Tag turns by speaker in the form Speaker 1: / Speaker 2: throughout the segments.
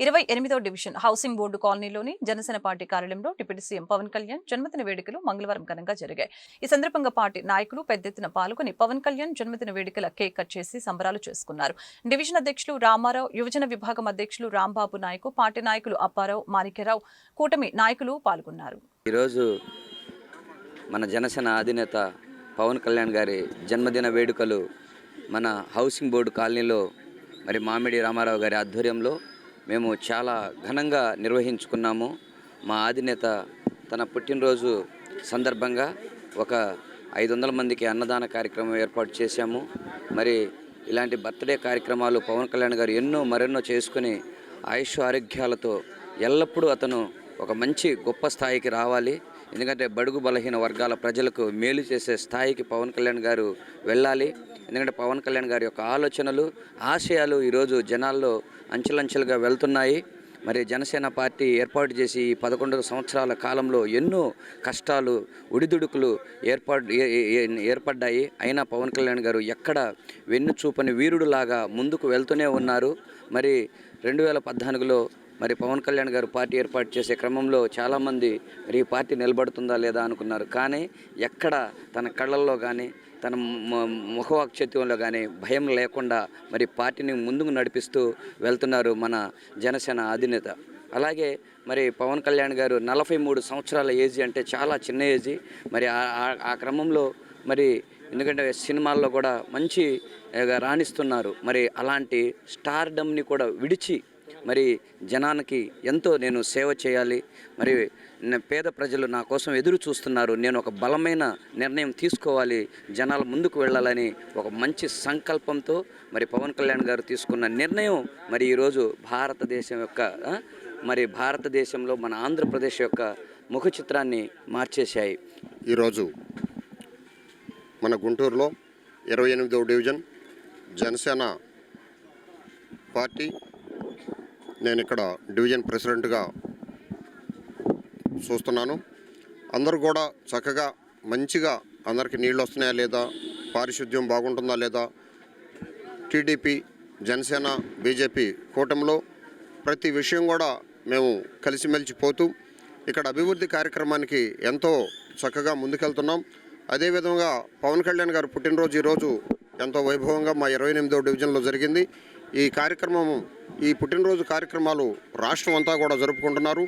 Speaker 1: ఇరవై ఎనిమిదో division housing board కాలనీలోని జనసేన పార్టీ కార్యాలయంలో డిప్యూటీ సీఎం పవన్ కళ్యాణ్ జన్మదిన వేడుకలు మంగళవారం ఘనంగా జరిగాయి. ఈ సందర్భంగా పార్టీ నాయకులు పెద్ద ఎత్తున పాల్గొని పవన్ కళ్యాణ్ జన్మదిన వేడుకల కేక్ కట్ చేసి సంబరాలు చేసుకున్నారు. డివిజన్ అధ్యక్షులు రామారావు యువజన విభాగం అధ్యక్షులు రాంబాబు నాయకు పార్టీ నాయకులు అప్పారావు మాణిక్యరావు కూటమి నాయకులు పాల్గొన్నారు.
Speaker 2: ఈరోజు మన జనసేన అధినేత పవన్ కళ్యాణ్ గారి జన్మదిన వేడుకలు మన హౌసింగ్ బోర్డు కాలనీలో మరి మామిడి రామారావు గారి ఆధ్వర్యంలో మేము చాలా ఘనంగా నిర్వహించుకున్నాము. మా ఆధినేత తన పుట్టినరోజు సందర్భంగా ఒక ఐదు వందల మందికి అన్నదాన కార్యక్రమం ఏర్పాటు చేశాము. మరి ఇలాంటి బర్త్డే కార్యక్రమాలు పవన్ కళ్యాణ్ గారు ఎన్నో మరెన్నో చేసుకుని ఆయుష్ ఆరోగ్యాలతో ఎల్లప్పుడూ అతను ఒక మంచి గొప్ప స్థాయికి రావాలి. ఎందుకంటే బడుగు బలహీన వర్గాల ప్రజలకు మేలు చేసే స్థాయికి పవన్ కళ్యాణ్ గారు వెళ్ళాలి. ఎందుకంటే పవన్ కళ్యాణ్ గారి యొక్క ఆలోచనలు ఆశయాలు ఈరోజు జనాల్లో అంచెలంచెలుగా వెళ్తున్నాయి. మరి జనసేన పార్టీ ఏర్పాటు చేసి ఈ పదకొండు సంవత్సరాల కాలంలో ఎన్నో కష్టాలు ఒడిదుడుకులు ఏర్పాటు ఏర్పడ్డాయి. అయినా పవన్ కళ్యాణ్ గారు ఎక్కడ వెన్ను చూపని వీరుడులాగా ముందుకు వెళ్తూనే ఉన్నారు. మరి రెండు వేల పద్నాలుగులో మరి పవన్ కళ్యాణ్ గారు పార్టీ ఏర్పాటు చేసే క్రమంలో చాలామంది మరి ఈ పార్టీ నిలబడుతుందా లేదా అనుకున్నారు. కానీ ఎక్కడ తన కళ్ళల్లో కానీ తన ము- ముఖవాక్చత్యంలో కానీ భయం లేకుండా మరి పార్టీని ముందుకు నడిపిస్తూ వెళ్తున్నారు మన జనసేన అధినేత. అలాగే మరి పవన్ కళ్యాణ్ గారు నలభై మూడు సంవత్సరాల ఏజ్ అంటే చాలా చిన్న ఏజీ. మరి ఆ- ఆ- క్రమంలో మరి ఎందుకంటే సినిమాల్లో కూడా మంచి రాణిస్తున్నారు. మరి అలాంటి స్టార్డమ్ని కూడా విడిచి మరి జనానికి ఎంతో నేను సేవ చేయాలి. మరి పేద ప్రజలు నా కోసం ఎదురు చూస్తున్నారు. నేను ఒక బలమైన నిర్ణయం తీసుకోవాలి. జనాల ముందుకు వెళ్ళాలని ఒక మంచి సంకల్పంతో మరి పవన్ కళ్యాణ్ గారు తీసుకున్న నిర్ణయం మరి ఈరోజు భారతదేశం యొక్క మరి భారతదేశంలో మన ఆంధ్రప్రదేశ్ యొక్క ముఖ చిత్రాన్ని మార్చేశాయి.
Speaker 3: ఈరోజు మన గుంటూరులో ఇరవై ఎనిమిదవ డివిజన్ జనసేన పార్టీ నేను ఇక్కడ డివిజన్ ప్రెసిడెంట్గా చూస్తున్నాను. అందరూ కూడా చక్కగా మంచిగా అందరికీ నీళ్ళు వస్తున్నాయా లేదా? పారిశుద్ధ్యం బాగుంటుందా లేదా? టీడీపీ జనసేన బీజేపీ కూటమిలో ప్రతి విషయం కూడా మేము కలిసిమెలిసి పోతూ ఇక్కడ అభివృద్ధి కార్యక్రమానికి ఎంతో చక్కగా ముందుకెళ్తున్నాం. అదేవిధంగా పవన్ కళ్యాణ్ గారు పుట్టినరోజు ఈరోజు ఎంతో వైభవంగా మా ఇరవై ఎనిమిదో డివిజన్లో జరిగింది. ఈ కార్యక్రమం ఈ పుట్టినరోజు కార్యక్రమాలు రాష్ట్రం అంతా కూడా జరుపుకుంటున్నారు.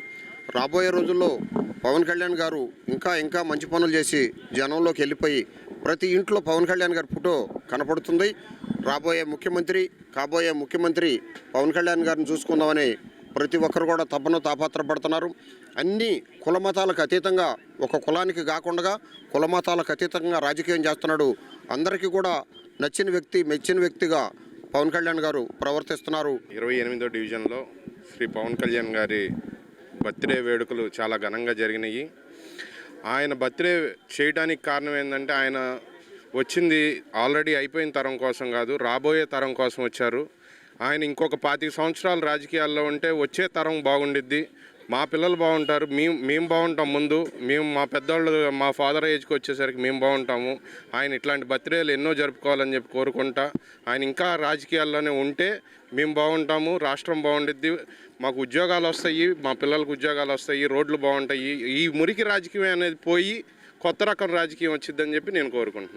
Speaker 3: రాబోయే రోజుల్లో పవన్ కళ్యాణ్ గారు ఇంకా ఇంకా మంచి పనులు చేసి జనంలోకి వెళ్ళిపోయి ప్రతి ఇంట్లో పవన్ కళ్యాణ్ గారి ఫోటో కనపడుతుంది. రాబోయే ముఖ్యమంత్రి కాబోయే ముఖ్యమంత్రి పవన్ కళ్యాణ్ గారిని చూసుకుందామని ప్రతి ఒక్కరు కూడా తపన తాపాత్రపడుతున్నారు అన్ని కుల మతాలకు అతీతంగా ఒక కులానికి కాకుండా కుల మతాలకు అతీతంగా రాజకీయం చేస్తున్నాడు. అందరికీ కూడా నచ్చిన వ్యక్తి మెచ్చిన వ్యక్తిగా పవన్ కళ్యాణ్ గారు ప్రవర్తిస్తున్నారు.
Speaker 4: ఇరవై ఎనిమిదో డివిజన్లో శ్రీ పవన్ కళ్యాణ్ గారి బర్త్డే వేడుకలు చాలా ఘనంగా జరిగినాయి. ఆయన బర్త్డే చేయడానికి కారణం ఏంటంటే ఆయన వచ్చింది ఆల్రెడీ అయిపోయిన తరం కోసం కాదు రాబోయే తరం కోసం వచ్చారు. ఆయన ఇంకొక పాతిక సంవత్సరాలు రాజకీయాల్లో ఉంటే వచ్చే తరం బాగుండిద్ది మా పిల్లలు బాగుంటారు మేము మేము బాగుంటాం ముందు మేము మా పెద్దవాళ్ళు మా ఫాదర్ ఏజ్కి వచ్చేసరికి మేము బాగుంటాము. ఆయన ఇట్లాంటి బర్త్డేలు ఎన్నో జరుపుకోవాలని చెప్పి కోరుకుంటా. ఆయన ఇంకా రాజకీయాల్లోనే ఉంటే మేము బాగుంటాము రాష్ట్రం బాగుండిద్ది. మాకు ఉద్యోగాలు వస్తాయి మా పిల్లలకు ఉద్యోగాలు వస్తాయి రోడ్లు బాగుంటాయి. ఈ మురికి రాజకీయం అనేది పోయి కొత్త రకం రాజకీయం వచ్చిందని చెప్పి నేను కోరుకుంటున్నాను.